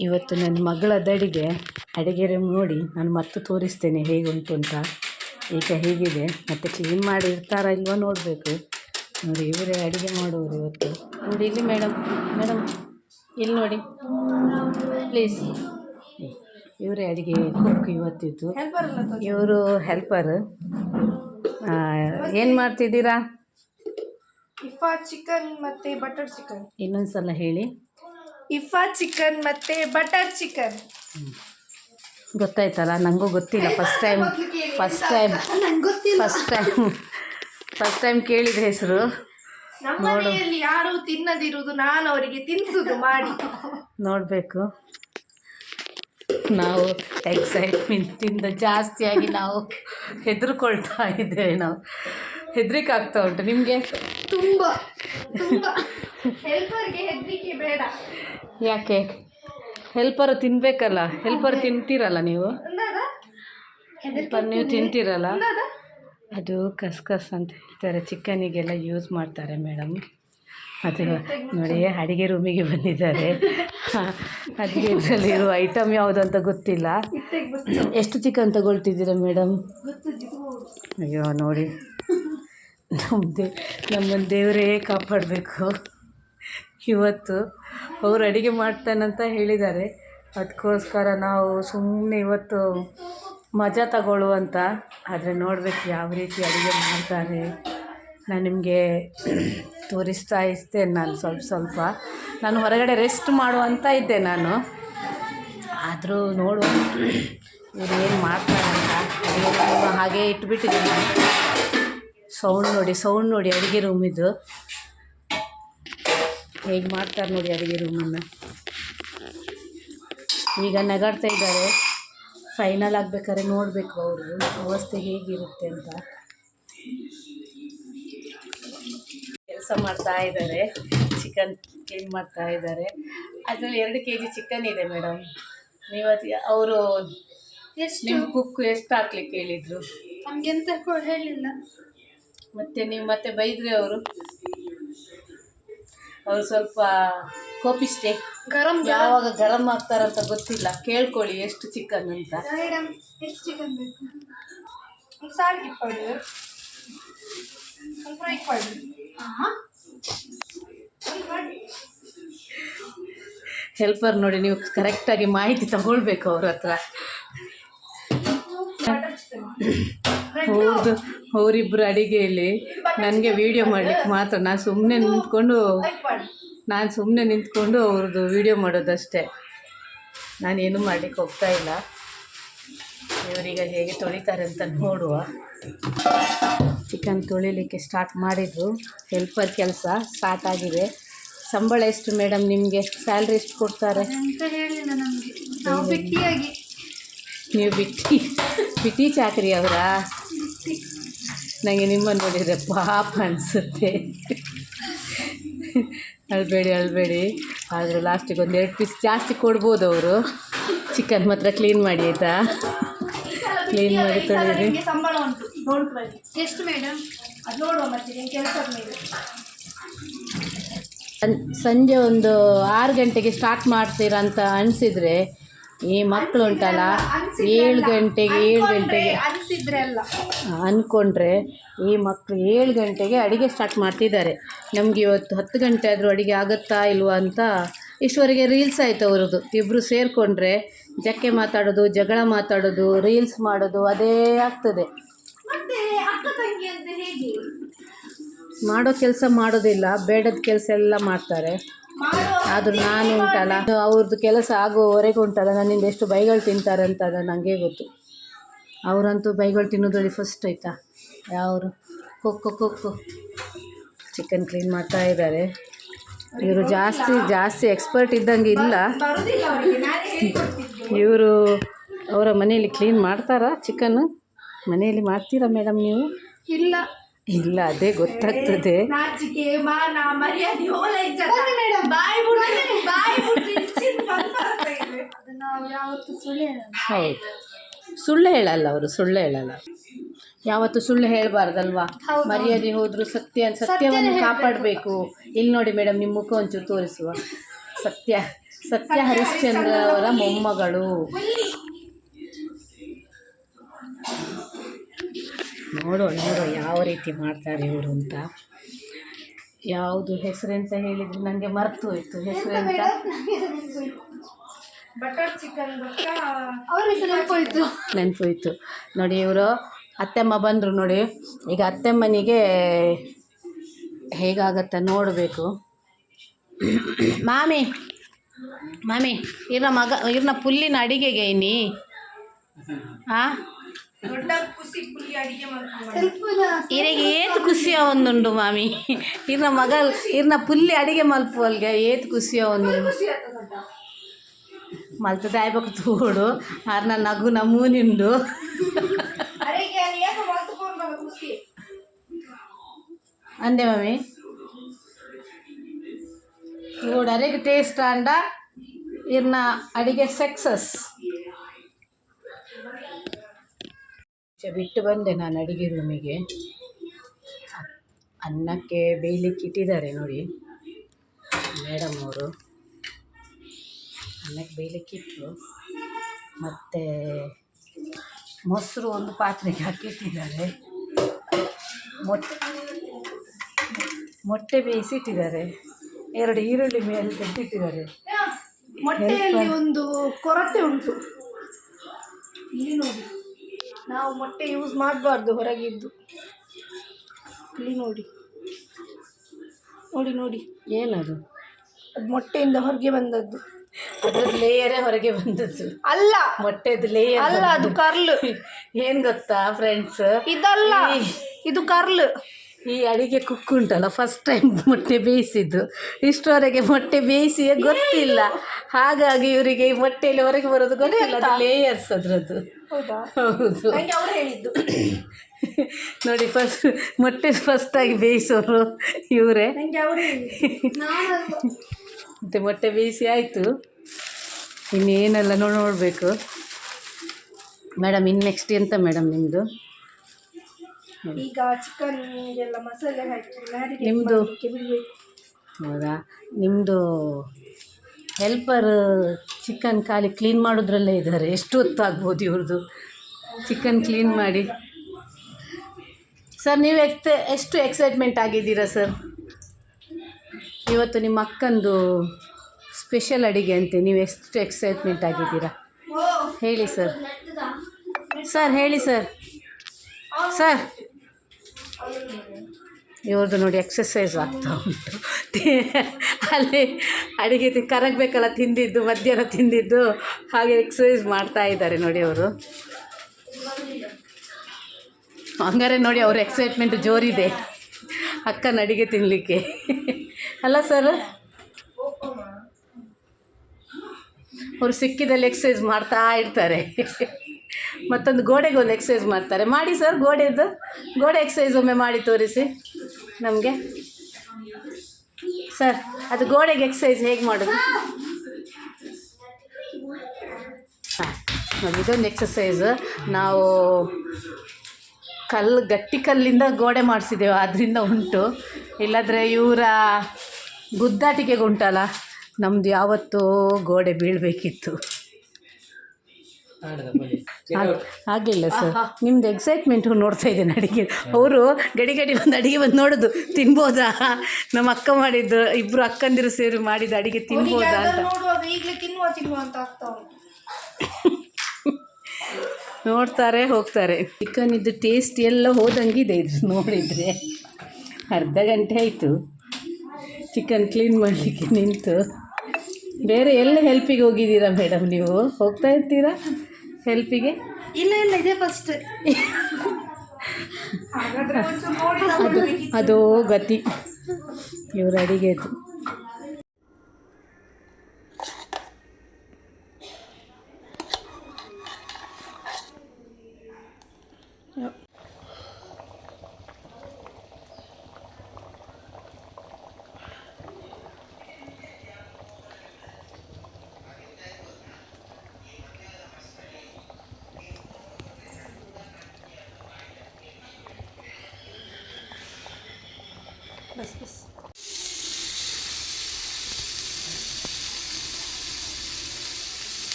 ಇವತ್ತು ನನ್ನ ಮಗಳ ಅಡಿಗೆ ಅಡಿಗೆ ರೂಮ್ ನೋಡಿ ನಾನು ಮತ್ತೆ ತೋರಿಸ್ತೇನೆ ಹೇಗುಂಟು ಅಂತ. ಈಗ ಹೇಗಿದೆ? ಮತ್ತು ಕ್ಲೀನ್ ಮಾಡಿ ಇರ್ತಾರಾ ಇಲ್ವೋ ನೋಡಬೇಕು. ನೋಡಿ ಇವರೇ ಅಡುಗೆ ಮಾಡೋರು ಇವತ್ತು. ನೋಡಿ ಇಲ್ಲಿ ಮೇಡಮ್ ಮೇಡಮ್ ಇಲ್ಲಿ ನೋಡಿ. ಪ್ಲೀಸ್ ಇವರೇ ಅಡುಗೆ ಕುಕ್ ಇವತ್ತಿದ್ದು. ಇವರು ಹೆಲ್ಪರ್ ಏನು ಮಾಡ್ತಿದ್ದೀರಾ? ಇಫಾ ಚಿಕನ್ ಮತ್ತೆ ಬಟರ್ ಚಿಕನ್. ಇನ್ನೊಂದು ಸಲ ಹೇಳಿ. ಇಫಾ ಚಿಕನ್ ಮತ್ತೆ ಬಟರ್ ಚಿಕನ್. ಗೊತ್ತಾಯ್ತಲ್ಲ ನನಗೂ ಗೊತ್ತಿಲ್ಲ. ಫಸ್ಟ್ ಟೈಮ್ ಫಸ್ಟ್ ಟೈಮ್ ನಂಗೆ ಗೊತ್ತಿಲ್ಲ. ಫಸ್ಟ್ ಟೈಮ್ ಫಸ್ಟ್ ಟೈಮ್ ಕೇಳಿದ ಹೆಸರು. ನಮ್ಮ ಮನೆಯಲ್ಲಿ ಯಾರು ತಿನ್ನದಿರುವುದು ನಾನು ಅವರಿಗೆ ತಿನ್ಸುದು ಮಾಡಿ. ನೋಡಬೇಕು. ನಾವು ಎಕ್ಸೈಟ್ಮೆಂಟಿಂದ ಜಾಸ್ತಿಯಾಗಿ ನಾವು ಹೆದರ್ಕೊಳ್ತಾ ಇದ್ದೇವೆ ನಾವು. ಹೆದರಿಕೆ ಆಗ್ತಾ ಉಂಟು. ನಿಮಗೆ? ತುಂಬ ತುಂಬಾ. ಹೆಲ್ಪರ್ಗೆ ಹೆದರಿಕೆ ಬೇಡ. ಯಾಕೆ? ಹೆಲ್ಪರ್ ತಿನ್ಬೇಕಲ್ಲ. ಹೆಲ್ಪರ್ ತಿಂತೀರಲ್ಲ ನೀವು? ಹೆಲ್ಪರ್ ನೀವು ತಿಂತೀರಲ್ಲ? ಅದು ಕಸ್ ಕಸ್ ಅಂತ ಹೇಳ್ತಾರೆ. ಚಿಕನಿಗೆಲ್ಲ ಯೂಸ್ ಮಾಡ್ತಾರೆ ಮೇಡಮ್ ಅದು ನೋಡಿ ಅಡುಗೆ ರೂಮಿಗೆ ಬಂದಿದ್ದಾರೆ. ಅಡುಗೆ ಇರೋ ಇರುವ ಐಟಮ್ ಯಾವುದು ಅಂತ ಗೊತ್ತಿಲ್ಲ. ಎಷ್ಟು ಚಿಕನ್ ತಗೊಳ್ತಿದ್ದೀರಾ ಮೇಡಮ್ ಅಯ್ಯೋ ನೋಡಿ. ನಮ್ಮ ದೇ ನಮ್ಮನ್ನು ದೇವರೇ ಕಾಪಾಡಬೇಕು. ಇವತ್ತು ಅವ್ರು ಅಡುಗೆ ಮಾಡ್ತಾನಂತ ಹೇಳಿದ್ದಾರೆ. ಅದಕ್ಕೋಸ್ಕರ ನಾವು ಸುಮ್ಮನೆ ಇವತ್ತು ಮಜಾ ತಗೊಳ್ಳುವಂತ. ಆದರೆ ನೋಡಬೇಕು ಯಾವ ರೀತಿ ಅಡುಗೆ ಮಾಡ್ತಾರೆ. ನಾನು ನಿಮಗೆ ತೋರಿಸ್ತಾ ಇರ್ತೇನೆ ನಾನು ಸ್ವಲ್ಪ ಸ್ವಲ್ಪ. ನಾನು ಹೊರಗಡೆ ರೆಸ್ಟ್ ಮಾಡುವಂತ ಇದ್ದೆ ನಾನು. ಆದರೂ ನೋಡುವ. ಇವ್ರು ಏನು ಮಾಡ್ತಾರೆ ಅಂತ ಹಾಗೆ ಇಟ್ಬಿಟ್ಟಿದ್ದೀನಿ. ಸೌಂಡ್ ನೋಡಿ ಸೌಂಡ್ ನೋಡಿ ಅಡುಗೆ ರೂಮಿದ್ದು ಹೇಗೆ ಮಾಡ್ತಾರೆ ನೋಡಿ ಅಡುಗೆ ರೂಮನ್ನು ಈಗ ನಗಾಡ್ತಾ ಇದ್ದಾರೆ. ಫೈನಲ್ ಆಗಬೇಕಾದ್ರೆ ನೋಡಬೇಕು ಅವರು. ವ್ಯವಸ್ಥೆ ಹೇಗಿರುತ್ತೆ ಅಂತ. ಕೆಲಸ ಮಾಡ್ತಾ ಇದ್ದಾರೆ. ಚಿಕನ್ ಕ್ಲೀನ್ ಮಾಡ್ತಾ ಇದ್ದಾರೆ. ಅದರಲ್ಲಿ ಎರಡು ಕೆ ಜಿ ಚಿಕನ್ ಇದೆ ಮೇಡಮ್ ನೀವು ಅದು ಅವರು ಎಷ್ಟು? ನಿಮ್ಮ ಕುಕ್ ಎಷ್ಟು ಹಾಕ್ಲಿಕ್ಕೆ ಹೇಳಿದರು? ನಮಗೆಂತ ಹೇಳಿಲ್ಲ. ಮತ್ತೆ ನೀವು ಮತ್ತೆ ಬೈದ್ರೆ ಅವರು. ಅವರು ಸ್ವಲ್ಪ ಕೋಪಿಷ್ಟೇ. ಗರಂ ಯಾವಾಗ ಗರಂ ಆಗ್ತಾರಂತ ಗೊತ್ತಿಲ್ಲ. ಕೇಳ್ಕೊಳ್ಳಿ ಎಷ್ಟು ಚಿಕನ್ ಅಂತ. ಎಷ್ಟು ಚಿಕನ್ ಬೇಕು? ಹೆಲ್ಪರ್ ನೋಡಿ ನೀವು ಕರೆಕ್ಟಾಗಿ ಮಾಹಿತಿ ತಗೊಳ್ಬೇಕು ಅವ್ರ ಹತ್ರ. ಅವ್ರದ್ದು ಅವರಿಬ್ಬರು ಅಡಿಗೆಯಲ್ಲಿ ನನಗೆ ವೀಡಿಯೋ ಮಾಡಲಿಕ್ಕೆ ಮಾತ್ರ. ನಾನು ಸುಮ್ಮನೆ ನಿಂತ್ಕೊಂಡು, ನಾನು ಸುಮ್ಮನೆ ನಿಂತ್ಕೊಂಡು ಅವ್ರದ್ದು ವೀಡಿಯೋ ಮಾಡೋದಷ್ಟೇ. ನಾನೇನು ಮಾಡಲಿಕ್ಕೆ ಹೋಗ್ತಾ ಇಲ್ಲ. ಇವರೀಗ ಹೇಗೆ ತೊಳಿತಾರೆ ಅಂತ ನೋಡುವ. ಚಿಕನ್ ತೊಳಿಲಿಕ್ಕೆ ಸ್ಟಾರ್ಟ್ ಮಾಡಿದರು. ಹೆಲ್ಪರ್ ಕೆಲಸ ಸ್ಟಾರ್ಟ್ ಆಗಿದೆ. ಸಂಬಳ ಎಷ್ಟು ಮೇಡಮ್ ನಿಮಗೆ? ಸ್ಯಾಲ್ರಿ ಎಷ್ಟು ಕೊಡ್ತಾರೆ? ನಾವು ಬಿಟ್ಟಿ ಬಿಟ್ಟಿ ಚಾಕರಿ ಅವರಾ? ನನಗೆ ನಿಮ್ಮನ್ನು ನೋಡಿದರೆ ಪಾಪ ಅನಿಸುತ್ತೆ. ಅಳಬೇಡಿ ಅಳಬೇಡಿ. ಆದರೆ ಲಾಸ್ಟಿಗೆ ಒಂದು ಎರಡು ಪೀಸ್ ಜಾಸ್ತಿ ಕೊಡ್ಬೋದು ಅವರು. ಚಿಕನ್ ಮಾತ್ರ ಕ್ಲೀನ್ ಮಾಡಿ ಆಯಿತಾ? ಕ್ಲೀನ್ ಮಾಡಿ ತೊಳೆದ್ರಿ ಸಂಬಳ ಉಂಟು ನೋಡ್ಕೊ ಬನ್ನಿ ಎಷ್ಟು ಮೇಡಮ್ ಅದು ನೋಡುವ ಮತ್ತೆ ಕೆಲಸದ ಮೇಲೆ. ಸಂ- ಸಂಜೆ ಒಂದು ಆರು ಗಂಟೆಗೆ ಸ್ಟಾರ್ಟ್ ಮಾಡ್ತೀರಾ ಅಂತ ಅನಿಸಿದರೆ ಈ ಮಕ್ಕಳು ಉಂಟಲ್ಲ? ಏಳು ಗಂಟೆಗೆ ಏಳು ಗಂಟೆಗೆ ಅಂದ್ಕೊಂಡ್ರೆ ಈ ಮಕ್ಕಳು ಏಳು ಗಂಟೆಗೆ ಅಡುಗೆ ಸ್ಟಾರ್ಟ್ ಮಾಡ್ತಿದ್ದಾರೆ. ನಮಗೆ ಇವತ್ತು ಹತ್ತು ಗಂಟೆ ಆದರೂ ಅಡುಗೆ ಆಗುತ್ತಾ ಇಲ್ವಾ ಅಂತ ಇಷ್ಟುವರೆಗೆ ರೀಲ್ಸ್ ಆಯಿತು ಅವ್ರದ್ದು. ಇಬ್ಬರು ಸೇರಿಕೊಂಡ್ರೆ ಜಕ್ಕೆ ಮಾತಾಡೋದು ಜಗಳ ಮಾತಾಡೋದು ರೀಲ್ಸ್ ಮಾಡೋದು ಅದೇ ಆಗ್ತದೆ. ಮಾಡೋ ಕೆಲಸ ಮಾಡೋದಿಲ್ಲ ಬೇಡದ ಕೆಲಸ ಎಲ್ಲ ಮಾಡ್ತಾರೆ. ಆದರೂ ನಾನು ಉಂಟಲ್ಲ. ಅವ್ರದ್ದು ಕೆಲಸ ಆಗುವವರೆಗೂ ಉಂಟಲ್ಲ, ನನ್ನಿಂದ ಎಷ್ಟು ಬೈಗಳು ತಿಂತಾರೆ ಅಂತ ನನಗೆ ಗೊತ್ತು. ಅವರಂತೂ ಬೈಗಳು ತಿನ್ನೋದ್ರಲ್ಲಿ ಫಸ್ಟ್ ಆಯಿತಾ? ಯಾವರು? ಕೊಕ್ಕೊ ಕೊಕ್ಕೊ. ಚಿಕನ್ ಕ್ಲೀನ್ ಮಾಡ್ತಾ ಇದ್ದಾರೆ. ಇವರು ಜಾಸ್ತಿ ಜಾಸ್ತಿ ಎಕ್ಸ್ಪರ್ಟ್ ಇದ್ದಂಗೆ ಇಲ್ಲ. ಇವರು ಅವರ ಮನೆಯಲ್ಲಿ ಕ್ಲೀನ್ ಮಾಡ್ತಾರಾ ಚಿಕನ್ ಮನೆಯಲ್ಲಿ ಮಾಡ್ತೀರಾ ಮೇಡಮ್ ನೀವು? ಇಲ್ಲ. ಇಲ್ಲ ಅದೇ ಗೊತ್ತಾಗ್ತದೆ. ನಾಚಿಕೆ ಮಾನ ಮರ್ಯಾದೆ ಹೋಲ ಇಜ್ಜತ ಬಾಯಿ ಬಿಟ್ಟು ಬಾಯಿ ಬಿಟ್ಟು ಅದು ನಾವು ಯಾವತ್ತು ಸುಳ್ಳು ಹೇಳಲ್ಲ. ಹೌದು. ಸುಳ್ಳು ಹೇಳಲ್ಲ ಅವರು ಸುಳ್ಳು ಹೇಳಲ್ಲ. ಯಾವತ್ತು ಸುಳ್ಳು ಹೇಳಬಾರ್ದಲ್ವಾ? ಮರ್ಯಾದೆ ಹೋದ್ರು ಸತ್ಯ ಸತ್ಯವನ್ನು ಕಾಪಾಡಬೇಕು. ಇಲ್ಲಿ ನೋಡಿ ಮೇಡಮ್ ನಿಮ್ಮ ಮುಖ ಒಂಚೂರು ತೋರಿಸುವ. ಸತ್ಯ ಸತ್ಯ ಹರಿಶ್ಚಂದ್ರ ಅವರ ಮೊಮ್ಮಗಳು. ನೋಡು ನೋಡು ಯಾವ ರೀತಿ ಮಾಡ್ತಾರೆ ಇವರು ಅಂತ. ಯಾವುದು ಅಂತ ಹೇಳಿದ್ರು ನನಗೆ ಮರೆತು ಹೋಯ್ತು. ಅಂತ? ಬಟರ್ ಚಿಕನ್ ಹೆಸರು ನೆನಪೋಯ್ತು. ನೆನಪೋಯ್ತು. ನೋಡಿ ಇವರು ಅತ್ತೆಮ್ಮ ಬಂದರು ನೋಡಿ. ಈಗ ಅತ್ತೆಮ್ಮನಿಗೆ ಹೇಗಾಗತ್ತ ನೋಡಬೇಕು. ಮಾಮಿ ಮಾಮಿ ಇರ್ನ ಮಗ ಇರ್ನ ಪುಲ್ಲಿನ ಅಡಿಗೆಗೆ ಇನ್ನಿ ಹಾಂ ದೊಡ್ಡ ಖುಷಿ ಪುಲ್ಲಿ ಅಡಿಗೆ ಮಾಡ್ಕೊಂಡು ಸ್ವಲ್ಪ ಇರಿಗೆ ಏತ್ ಖುಷಿಯ ಒಂದುಂಡು ಮಾಮಿ ಇರ್ನ ಮಗ ಇರ್ನ ಪುಲ್ಲಿ ಅಡಿಗೆ ಮಲ್ಪುವಲ್ಗೆ ಏತ್ ಖುಷಿಯ ಒಂದು ಖುಷಿ ಆಗ್ತದಂತ ಮಲ್ತದ ಆಯ್ಬೇಕು ತೂಡು ಆರ್ನ ನಗು ನಮೂನಿಂಡು ಅಡಿಗೆ ಏನು ಮಾಡ್ಕೊಂಡು ಖುಷಿ ಅಂದೆ ಮಮ್ಮಿ ಇವು ಅರೆಗೆ ಟೇಸ್ಟ್ ಅಂಡ ಇರ್ನ ಅಡಿಗೆ ಸಕ್ಸಸ್ ಬಿಟ್ಟು ಬಂದೆ ನಾನು ಅಡುಗೆ ರೂಮಿಗೆ. ಅನ್ನಕ್ಕೆ ಬೇಯಲಿಕ್ಕೆ ಇಟ್ಟಿದ್ದಾರೆ ನೋಡಿ. ಮೇಡಮ್ ಅವರು. ಅನ್ನಕ್ಕೆ ಬೇಯಲಿಕ್ಕೆ ಇಟ್ಟರು ಮತ್ತು ಮೊಸರು ಒಂದು ಪಾತ್ರೆಗೆ ಹಾಕಿಟ್ಟಿದ್ದಾರೆ. ಮೊಟ್ಟೆ ಮೊಟ್ಟೆ ಬೇಯಿಸಿಟ್ಟಿದ್ದಾರೆ ಎರಡು ಈರುಳ್ಳಿ ಮೇಲೆ ತೆಗೆದಿಟ್ಟಿದ್ದಾರೆ. ಮೊಟ್ಟೆಯಲ್ಲಿ ಒಂದು ಕೊರತೆ ಉಂಟು. ಇಲ್ಲಿ ನೋಡಿ. ನಾವು ಮೊಟ್ಟೆ ಯೂಸ್ ಮಾಡಬಾರ್ದು ಹೊರಗಿದ್ದು. ಇಲ್ಲಿ ನೋಡಿ. ನೋಡಿ ನೋಡಿ. ಏನದು? ಅದು ಮೊಟ್ಟೆಯಿಂದ ಹೊರಗೆ ಬಂದದ್ದು. ಅದ್ರದ್ದು ಲೇಯರೇ ಹೊರಗೆ ಬಂದದ್ದು. ಅಲ್ಲ. ಮೊಟ್ಟೆದು ಲೇಯರ್ ಅಲ್ಲ ಅದು ಕರ್ಲ್. ಏನು ಗೊತ್ತಾ ಫ್ರೆಂಡ್ಸ್ ಇದಲ್ಲ. ಇದು ಕರ್ಲ್. ಈ ಅಡಿಗೆ ಕುಕ್ ಉಂಟಲ್ಲ ಫಸ್ಟ್ ಟೈಮ್ ಮೊಟ್ಟೆ ಬೇಯಿಸಿದ್ದು. ಇಷ್ಟವರೆಗೆ ಮೊಟ್ಟೆ ಬೇಯಿಸಿಯೇ ಗೊತ್ತಿಲ್ಲ. ಹಾಗಾಗಿ ಇವರಿಗೆ ಈ ಮೊಟ್ಟೆಯಲ್ಲಿ ಹೊರಗೆ ಬರೋದು ಗೊತ್ತಿಲ್ಲ ಅದು ಲೇಯರ್ಸ್ ಅದರದ್ದು. ಹೌದಾ? ಹೌದು. ನಂಗೆ ಅವ್ರು ಹೇಳಿದ್ದು. ನೋಡಿ ಫಸ್ಟ್ ಮೊಟ್ಟೆ ಫಸ್ಟಾಗಿ ಬೇಯಿಸೋರು ಇವರೇ. ಮತ್ತೆ ಅವ್ರು ಹೇಳಿದ್ದು. ಮತ್ತು ಮೊಟ್ಟೆ ಬೇಯಿಸಿ ಆಯಿತು. ಇನ್ನೇನೆಲ್ಲ ನೋಡಿ ನೋಡಬೇಕು. ಮೇಡಮ್ ಇನ್ನು ನೆಕ್ಸ್ಟ್ ಎಂತ ಮೇಡಮ್ ನಿಮ್ಮದು ಈಗ ಚಿಕನ್ ಎಲ್ಲ ಮಸಾಲೆ ಹಾಕಿ ನಿಮ್ಮದು? ಬಿಡಬೇಕು? ಹೌದಾ? ನಿಮ್ಮದು ಹೆಲ್ಪರ್ ಚಿಕನ್ ಖಾಲಿ ಕ್ಲೀನ್ ಮಾಡೋದ್ರಲ್ಲೇ ಇದ್ದಾರೆ. ಎಷ್ಟು ಹೊತ್ತಾಗ್ಬೋದು ಇವ್ರದ್ದು ಚಿಕನ್ ಕ್ಲೀನ್ ಮಾಡಿ. ಸರ್, ನೀವು ಎಕ್ಸ್, ಎಷ್ಟು ಎಕ್ಸೈಟ್ಮೆಂಟ್ ಆಗಿದ್ದೀರಾ ಸರ್? ಇವತ್ತು ನಿಮ್ಮ ಅಕ್ಕಂದು ಸ್ಪೆಷಲ್ ಅಡುಗೆ ಅಂತೆ. ನೀವು ಎಷ್ಟು ಎಕ್ಸೈಟ್ಮೆಂಟ್ ಆಗಿದ್ದೀರಾ? ಹೇಳಿ ಸರ್. ಸರ್, ಹೇಳಿ ಸರ್. ಸರ್. ಇವ್ರದ್ದು ನೋಡಿ ಎಕ್ಸಸೈಸ್ ಆಗ್ತಾ ಉಂಟು. ಅಲ್ಲಿ ಅಡುಗೆ ಕರಗಬೇಕಲ್ಲ, ತಿಂದಿದ್ದು, ಮಧ್ಯಾಹ್ನ ತಿಂದಿದ್ದು. ಹಾಗೆ ಎಕ್ಸಸೈಸ್ ಮಾಡ್ತಾ ಇದ್ದಾರೆ ನೋಡಿ ಅವರು. ಹಂಗಾರೆ ನೋಡಿ ಅವ್ರ ಎಕ್ಸೈಟ್ಮೆಂಟ್ ಜೋರಿದೆ. ಅಕ್ಕನ ಅಡುಗೆ ತಿನ್ನಲಿಕ್ಕೆ ಅಲ್ಲ ಸರ್? ಅವರು ಸಿಕ್ಕಿದಲ್ಲಿ ಎಕ್ಸಸೈಸ್ ಮಾಡ್ತಾ ಇರ್ತಾರೆ. ಮತ್ತೊಂದು ಗೋಡೆಗೆ ಒಂದು ಎಕ್ಸಸೈಸ್ ಮಾಡ್ತಾರೆ. ಮಾಡಿ ಸರ್ ಗೋಡೆದು. ಗೋಡೆ ಎಕ್ಸಸೈಸ್ ಒಮ್ಮೆ ಮಾಡಿ ತೋರಿಸಿ ನಮಗೆ. ಸರ್, ಅದು ಗೋಡೆಗೆ ಎಕ್ಸಸೈಸ್ ಹೇಗೆ ಮಾಡೋದು? ಹಾಂ ಇದೊಂದು ಎಕ್ಸಸೈಸ್ ನಾವು ಕಲ್ಲು, ಗಟ್ಟಿ ಕಲ್ಲಿಂದ ಗೋಡೆ ಮಾಡಿಸಿದ್ದೇವೆ ಅದರಿಂದ ಉಂಟು. ಇಲ್ಲದ್ರೆ ಇವರ ಗುದ್ದಾಟಿಕೆಗೆ ಉಂಟಲ್ಲ ನಮ್ಮದು ಯಾವತ್ತೂ ಗೋಡೆ ಬೀಳಬೇಕಿತ್ತು. ಆಗಲಿಲ್ಲ ಸರ್. ನಿಮ್ದು ಎಕ್ಸೈಟ್ಮೆಂಟ್ ನೋಡ್ತಾ ಇದ್ದೇನೆ ಅಡುಗೆ. ಅವರು ಗಡಿ ಗಡಿ ಬಂದು ಅಡುಗೆ ಬಂದು ನೋಡೋದು. ತಿನ್ಬೋದಾ? ನಮ್ಮ ಅಕ್ಕ ಮಾಡಿದ್ದು ಇಬ್ಬರು ಅಕ್ಕಂದಿರು ಸೇರಿ ಮಾಡಿದ ಅಡುಗೆ ತಿನ್ಬೋದಾ ಅಂತ. ನೋಡ್ತಾರೆ ಹೋಗ್ತಾರೆ. ಚಿಕನ್ ಇದು ಟೇಸ್ಟ್ ಎಲ್ಲ ಹೋದಂಗಿದೆ ಇದು ನೋಡಿದರೆ. ಅರ್ಧ ಗಂಟೆ ಆಯಿತು. ಚಿಕನ್ ಕ್ಲೀನ್ ಮಾಡಲಿಕ್ಕೆ ನಿಂತು. ಬೇರೆ ಎಲ್ಲ ಹೆಲ್ಪಿಗೆ ಹೋಗಿದ್ದೀರಾ ಮೇಡಮ್ ನೀವು? ಹೋಗ್ತಾ ಇರ್ತೀರಾ? ಹೆಲ್ಪಿಗೆ ಇಲ್ಲ ಇಲ್ಲ ಇದೇ ಫಸ್ಟ್ ಅದೋ ಗತಿ. ಇವ್ರ ಅಡಿಗೆದು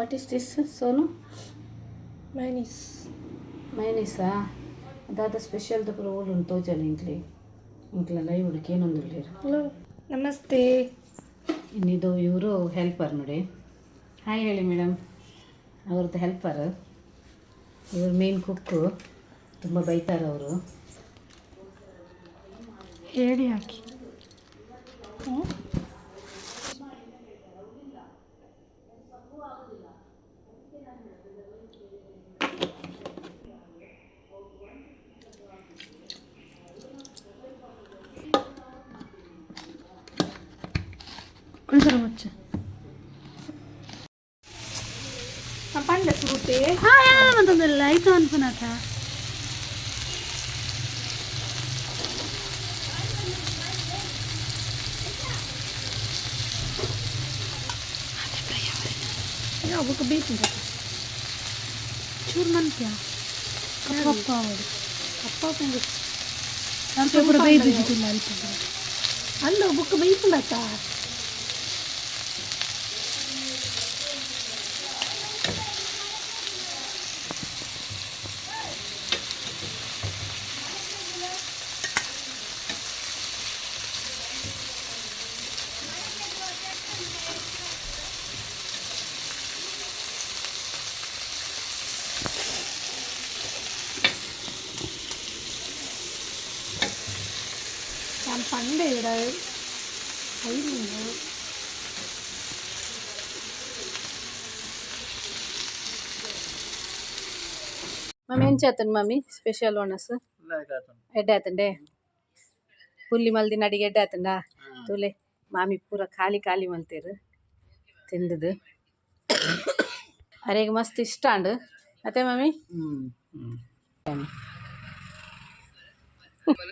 ವಾಟ್ ಇಸ್ ದಿಸ್ ಸೋನು ಮೈನೀಸ್ ಮೈನೀಸಾ ಅದಾದ ಸ್ಪೆಷಲ್ದು ರೋಲ್ ಉಂಟು ತೋಜಲ್ಲ ಇಂಕ್ಲಿ ಇಂಕ್ಲ ಲೈವ್ ಹುಡುಕಿ ಏನೊಂದು ಹಲೋ ನಮಸ್ತೆ. ಇನ್ನಿದು ಇವರು ಹೆಲ್ಪರ್ ನೋಡಿ. ಹಾಯ್ ಹೇಳಿ ಮೇಡಮ್ ಅವ್ರದ್ದು ಹೆಲ್ಪರ್ ಇವ್ರು ಮೇನ್ ಕುಕ್ಕು ತುಂಬ ಬೈತಾರೆ ಅವರು. ಹೇಳಿ ಹಾಕಿ 사람았지? पांडे सुरू ते हा यार म्हणतो ते लाईट ऑन पण आता Ya bu kebetin kata. Curman kya? Kappa kappa wadi. Kappa pengus. Nanti pura beju jitu nanti. Allah bu kebetin kata. Mummy ఏం చేస్తాను మమ్మీ స్పెషల్ ఓనర్స్ ಎಡ್ಡೆ ಆತಂಡೆ ಹುಲ್ಲಿ ಮಲ್ದಿನ ಅಡಿಗೆ ಎಡ್ಡೆ ಆತಂಡ ತುಲೆ ಮಾಮಿ ಪೂರ ಖಾಲಿ ಖಾಲಿ ಮಲ್ತೇರು ತಿಂದದು ಅರೆಗೆ ಮಸ್ತ್ ಇಷ್ಟ ಅಂಡು ಅತ್ತೆ ಮಮ್ಮಿ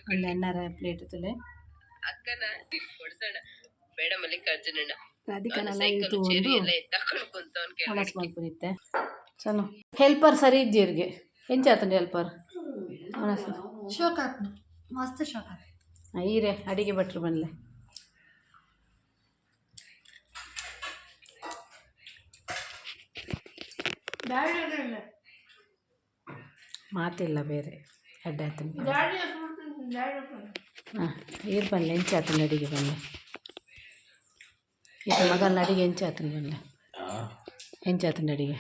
ಒಂದು ಎಣ್ಣಾರ ಪ್ಲೇಟ್ ತುಲೆ ಅಕ್ಕನ ಕೊಡ್ಸೋಣ ಬೇಡ ಮಲ್ಲಿಕಾರ್ಜುನಣ್ಣ ರಾಧಿಕಾನೆಲ್ಲ ಇದು ಚೆರಿ ಒಂದು ಎಲ್ಲ ಎತ್ತಾಕೊಂಡು ಕುಂತವನ್ ಒಣಸ್ ಮಾಡ್ಕೊಂಡಿತ್ತೆ ಚಲೋ ಹೆಲ್ಪರ್ ಸರಿ ಇದ್ದಿ ಇವ್ರಿಗೆ ಎಂಚ ಆತಂಡೆ ಹೆಲ್ಪರ್ ಒಣಸ್ ಶೋಕ್ ಆತ್ ಮಸ್ತ್ ಶೋಕ್. ಆತ್ ಈರೆ ಅಡಿಗೆ ಭಟ್ರು ಬಂದ್ಲೆ. ಮಾತಿಲ್ಲ ಬೇರೆ. ಅಡ್ಡ ಆತಂಗೆ ಹಾಂ ಈರು ಬನ್ನಿ ಎಂಚ ಆತನ ಅಡಿಗೆ ಬನ್ನಿ ಈಗ ಮಗನ ಅಡಿಗೆ ಎಂಚ ಆತನ ಬನ್ನಿ ಎಂಚ ಆತನ ಅಡಿಗೆ?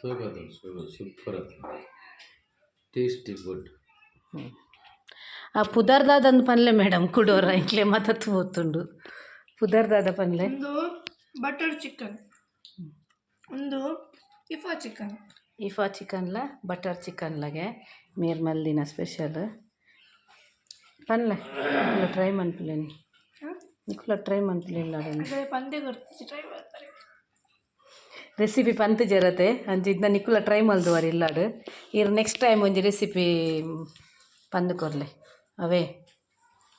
Super super super tasty good ಆ ಪುದರ್ದಾದಂದು ಪನ್ಲೆ ಮೇಡಮ್ ಕುಡೋರ ಇಂಕ್ಲೆ ಮತ್ತತ್ತು ಓದ್ತುಂಡು ಪುದರ್ದಾದ ಪನ್ಲೆ ಒಂದು ಬಟರ್ ಚಿಕನ್ ಒಂದು ಇಫಾ ಚಿಕನ್ ಇಫಾ ಚಿಕನ್ಲ ಬಟರ್ ಚಿಕನ್ಲಾಗೆ ಮೇರ್ ಮಲ್ದಿನ ಸ್ಪೆಷಲ್ ಪನ್ಲೆ ಟ್ರೈ ಮನ್ಪುಲೇನಿ ಇಕ್ಲ ಟ್ರೈ ಮನ್ಪುಲಿಲ್ಲ ಪಂದೆ ಗೊತ್ತಿತ್ತು ಟ್ರೈ ರೆಸಿಪಿ ಪಂತ್ ಜರತೆ. ಅಂಚಿದ್ನ ನಿಕ್ಕುಲ ಟ್ರೈ ಮಲ್ದುವರ್ ಇಲ್ಲಾಡು. ಇರ್ ನೆಕ್ಸ್ಟ್ ಟೈಮ್ ಒಂಜಿ ರೆಸಿಪಿ ಪಂದು ಕೊರ್ಲೆ. ಅವೇ?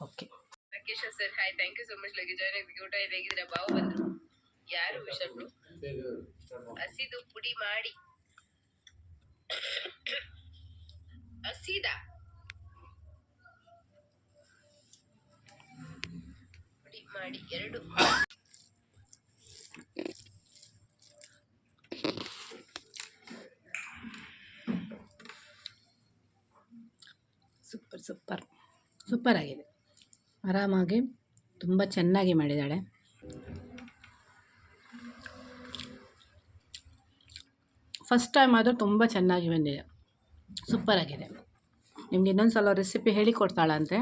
Okay sir hi thank you so much ಊಟ ಬಾವು ಬಂದರು. ಯಾರು ಹಸಿದು ಪುಡಿ ಮಾಡಿ. ಹಸಿದ ಪುಡಿ ಮಾಡಿ. ಎರಡು. ಸೂಪರ್ ಸೂಪರ್ ಆಗಿದೆ. ಆರಾಮಾಗಿ ತುಂಬ ಚೆನ್ನಾಗಿ ಮಾಡಿದ್ದಾಳೆ. ಫಸ್ಟ್ ಟೈಮ್ ಆದರೂ ತುಂಬ ಚೆನ್ನಾಗಿ ಬಂದಿದೆ. ಸೂಪರ್ ಆಗಿದೆ. ನಿಮ್ಗೆ ಇನ್ನೊಂದು ಸಲ ರೆಸಿಪಿ ಹೇಳಿಕೊಡ್ತಾಳಂತೆ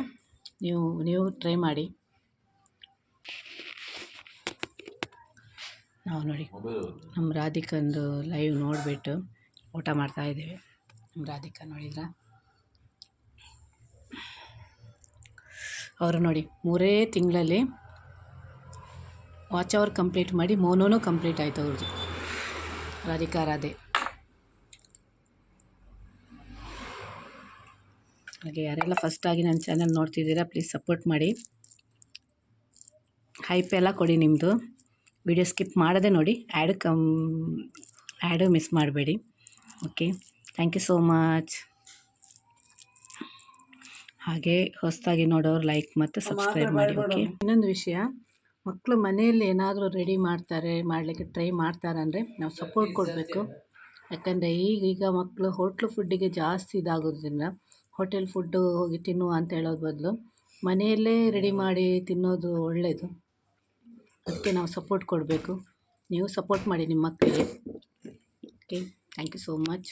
ನೀವು ನೀವು ಟ್ರೈ ಮಾಡಿ. ನಾವು ನೋಡಿ ನಮ್ಮ ರಾಧಿಕಂದು ಲೈವ್ ನೋಡಿಬಿಟ್ಟು ಊಟ ಮಾಡ್ತಾ ಇದ್ದೀವಿ. ನಮ್ಮ ರಾಧಿಕಾ ನೋಡಿದ್ರಾ? ಅವರು ನೋಡಿ, ಮೂರೇ ತಿಂಗಳಲ್ಲಿ ವಾಚ್ ಅವರ್ ಕಂಪ್ಲೀಟ್ ಮಾಡಿ ಮೋನೋನು ಕಂಪ್ಲೀಟ್ ಆಯಿತು ಅವ್ರದ್ದು ರಾಧಿಕಾ, ರಾಧೆ. ಹಾಗೆ ಯಾರೆಲ್ಲ ಫಸ್ಟಾಗಿ ನನ್ನ ಚಾನಲ್ ನೋಡ್ತಿದ್ದೀರಾ ಪ್ಲೀಸ್ ಸಪೋರ್ಟ್ ಮಾಡಿ. ಹೈಪ್ ಎಲ್ಲ ಕೊಡಿ ನಿಮ್ಮದು ವಿಡಿಯೋ ಸ್ಕಿಪ್ ಮಾಡದೆ ನೋಡಿ ಆ್ಯಡ್ ಕಮ್ ಆ್ಯಡು ಮಿಸ್ ಮಾಡಬೇಡಿ. Okay thank you so much ಹಾಗೆ ಹೊಸದಾಗಿ ನೋಡೋರು ಲೈಕ್ ಮತ್ತು ಸಬ್ಸ್ಕ್ರೈಬ್ ಮಾಡಿ ಓಕೆ ಇನ್ನೊಂದು ವಿಷಯ ಮಕ್ಕಳು ಮನೆಯಲ್ಲಿ ಏನಾದರೂ ರೆಡಿ ಮಾಡ್ತಾರೆ ಮಾಡಲಿಕ್ಕೆ ಟ್ರೈ ಮಾಡ್ತಾರೆ ಅಂದರೆ ನಾವು ಸಪೋರ್ಟ್ ಕೊಡಬೇಕು. ಯಾಕಂದರೆ ಈಗ ಮಕ್ಕಳು ಹೋಟ್ಲು ಫುಡ್ಡಿಗೆ ಜಾಸ್ತಿ ಇದಾಗೋದ್ರಿಂದ ಹೋಟೆಲ್ ಫುಡ್ಡು ಹೋಗಿ ತಿನ್ನುವ ಅಂತ ಹೇಳೋದು ಬದಲು ಮನೆಯಲ್ಲೇ ರೆಡಿ ಮಾಡಿ ತಿನ್ನೋದು ಒಳ್ಳೆಯದು ಅದಕ್ಕೆ ನಾವು ಸಪೋರ್ಟ್ ಕೊಡಬೇಕು. ನೀವು ಸಪೋರ್ಟ್ ಮಾಡಿ ನಿಮ್ಮ ಮಕ್ಕಳಿಗೆ okay thank you so much